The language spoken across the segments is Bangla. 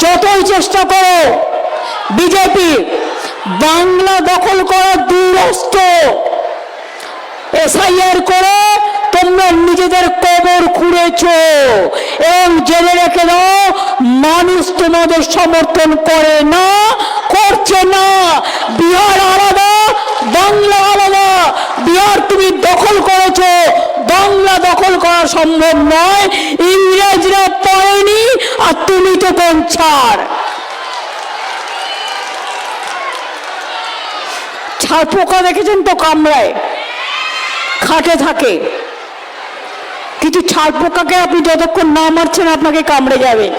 যতই চেষ্টা করো বিজেপি বাংলা দখল করার দুরস্ত। এসআইআর করে তোমরা নিজেদের কবর খুঁড়েছ এবং জেনে রেখে দাও। মানুষ তোমাদের সমর্থন করে না, করছে না। বিহার আলাদা, বাংলা আলাদা। বিহার তুমি দখল করেছ, বাংলা দখল করা সম্ভব নয়। ইংরেজরা পারেনি আর তুমি তো কোন ছাড়? ছাড় পোকা দেখেছেন তো কামড়ায়? খাটে থাকে। কিন্তু ছাড় পোকাকে আপনি যতক্ষণ না মারছেন, আপনাকে কামড়ে যাবে।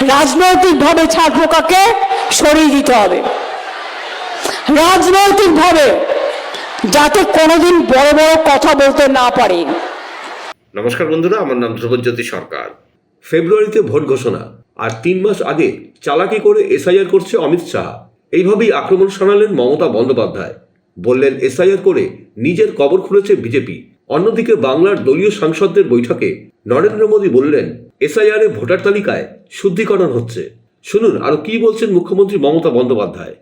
রাজনৈতিকভাবে ছাড় পোকাকে সরিয়ে দিতে হবে। রাজনৈতিকভাবে যাতে কোনোদিন বড় বড় কথা বলতে না পারে। নমস্কার বন্ধুরা, আমার নাম ধ্রুবজ্যোতি সরকার। ফেব্রুয়ারিতে ভোট ঘোষণা। আর তিন মাস আগে চালাকি করে এসআইআর করছে অমিত শাহ। এইভাবেই আক্রমণ শানালেন মমতা বন্দ্যোপাধ্যায়। বললেন, এসআইআর করে নিজের কবর খুলেছে বিজেপি। অন্যদিকে বাংলার দলীয় সাংসদদের বৈঠকে নরেন্দ্র মোদী বললেন, এসআইআর ভোটার তালিকায় শুদ্ধিকরণ হচ্ছে। শুনুন, আরও কি বলছেন মুখ্যমন্ত্রী মমতা বন্দ্যোপাধ্যায়।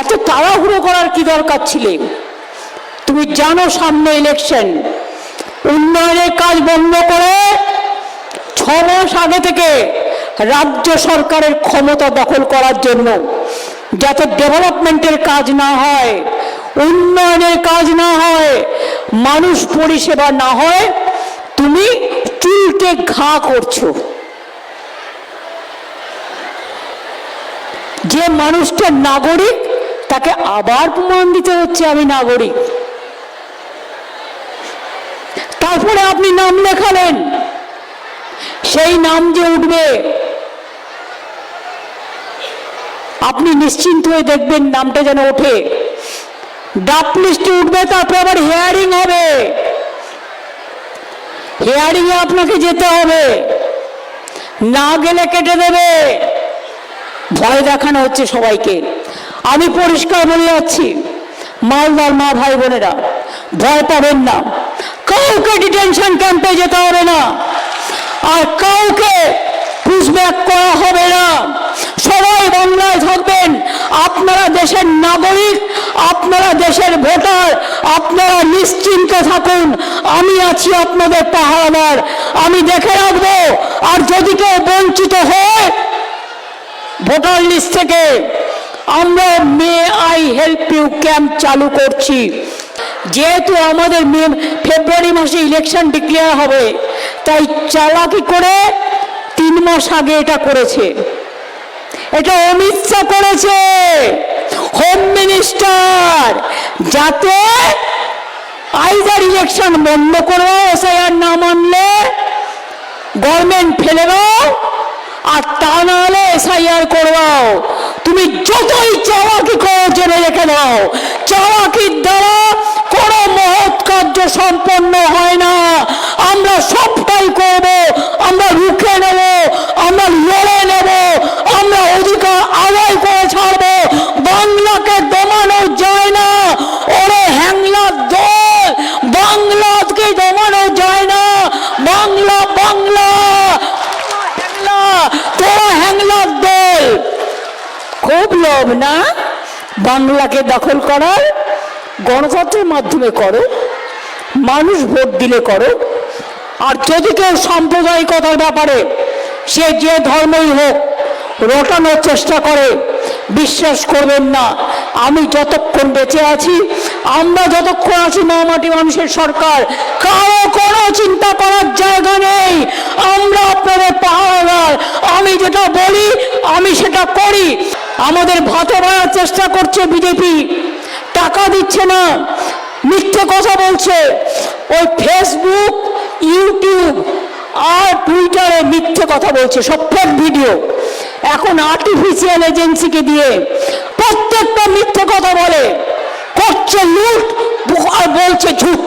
এত তাড়াহুড়ো করার কি দরকার ছিল? তুমি জানো সামনে ইলেকশন উন্নয়নের কাজ বন্ধ করে ছ মাস আগে থেকে। রাজ্য সরকারের ক্ষমতা দখল করার জন্য যাতে ডেভেলপমেন্টের কাজ না হয়, উন্নয়নের কাজ না হয়, মানুষ পরিষেবা না হয়, তুমি চুলকে ঘা করছ। যে মানুষটা নাগরিক, তাকে আবার প্রমাণ দিতে হচ্ছে আমি নাগরিক। তারপরে আপনি নাম লেখালেন। সেই নাম যে উঠবে, আপনি নিশ্চিন্ত হয়ে দেখবেন নামটা যেন ওঠে। ডাক লিস্টে উঠবে, তারপরে আবার হেয়ারিং হবে। হেয়ারিং এ আপনাকে যেতে হবে। না গেলে কেটে দেবে। ভয় দেখানো হচ্ছে সবাইকে। আমি পরিষ্কার বলে যাচ্ছি, মালদার মা ভাই বোনেরা, ভয় পাবেন না। কাউকে ডিটেনশন ক্যাম্পে যেতে হবে না। আর কাউকে পুষব্যাক করা হবে না। সবাই বাংলায় থাকবেন। আপনারা দেশের নাগরিক, আপনারা দেশের ভোটার, আপনারা নিশ্চিন্ত থাকুন। আমি আছি আপনাদের পাহারাদার। আমি দেখে রাখব। আর যদি কেউ বঞ্চিত হয়, ভোটার লিস্ট থেকে আমরা may I help you camp চালু করছি। যেহেতু আমাদের ফেব্রুয়ারি মাসে ইলেকশন ডিক্লেয়ার হবে তাই চালাকি করে তিন মাস আগে এটা করেছে। এটা অমিত শাহ করেছে। হোম মিনিস্টার যাতে আইদার ইলেকশন বন্ধ করব এসআইআর না মানলে গভর্নমেন্ট ফেলে দাও, আর তা না হলে এসআইআর করবাও তুমি যতই চাওয়াকি করো, জেনে রেখে দাও চাওয়াকির দ্বারা কোনো মহৎ কার্য সম্পন্ন হয় না। আমরা সবটাই করব আমরা রুখে নেব আমরা লড়ে নেব আমরা অধিকার আদায় করে ছাড়বো বাংলাকে দমানো যায় না ওরে হ্যাংলার দল বাংলাকে দমানো যায় না বাংলা বাংলা হ্যাংলা তোরা হ্যাংলার দল খুব লোভ, না? বাংলাকে দখল করার গণতন্ত্রের মাধ্যমে করো, মানুষ ভোট দিলে করো, আর যদি কেউ সাম্প্রদায়িকতার ব্যাপারে সে যে ধর্মই হোক, রটানোর চেষ্টা করে, বিশ্বাস করবেন না। আমি যতক্ষণ বেঁচে আছি, আমরা যতক্ষণ আছি মামাটি মানুষের সরকার, কারও কোনো চিন্তা করার জায়গা নেই। আমরা আপনাদের পাহাড়ার আমি যেটা বলি আমি সেটা করি। আমাদের ভাতে বাড়ার চেষ্টা করছে বিজেপি। টাকা দিচ্ছে না। মিথ্যে কথা বলছে। ওই ফেসবুক ইউটিউব আর টুইটারে মিথ্যে কথা বলছে। সব ফেক ভিডিও এখন আর্টিফিশিয়াল এজেন্সিকে দিয়ে প্রত্যেকটা মিথ্যে কথা বলে। করছে লুট আর বলছে ঝুট।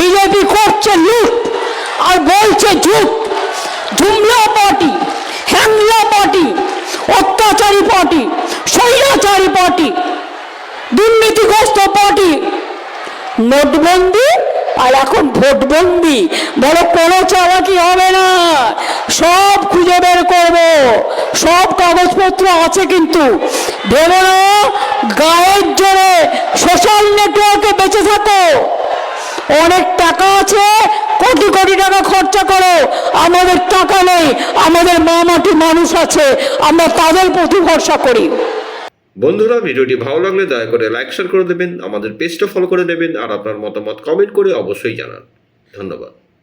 বিজেপি করছে লুট আর বলছে ঝুট। হ্যাংলা পার্টি। অত্যাচারী পার্টি স্বৈরাচারী পার্টি, দুর্নীতিগ্রস্ত পার্টি, নোটবন্দি আর এখন ভোটবন্দি। বলো, কোনো চাওয়া চালাকি হবে না? সব খুঁজে বের করব। সব কাগজপত্র আছে কিন্তু। ভেবো গায়ের জোরে সোশ্যাল নেটওয়ার্কে বেঁচে থাকো। অনেক টাকা আছে, কোটি কোটি টাকা খরচা করো। আমাদের টাকা নেই, আমাদের মা মাটি মানুষ আছে, আমরা তাদের প্রতি ভরসা করি। বন্ধুরা, ভিডিওটি ভালো লাগলে দয়া করে লাইক শেয়ার করে দেবেন, আমাদের পেজটা ফলো করে দেবেন, আর আপনার মতামত কমেন্ট করে অবশ্যই জানান। ধন্যবাদ।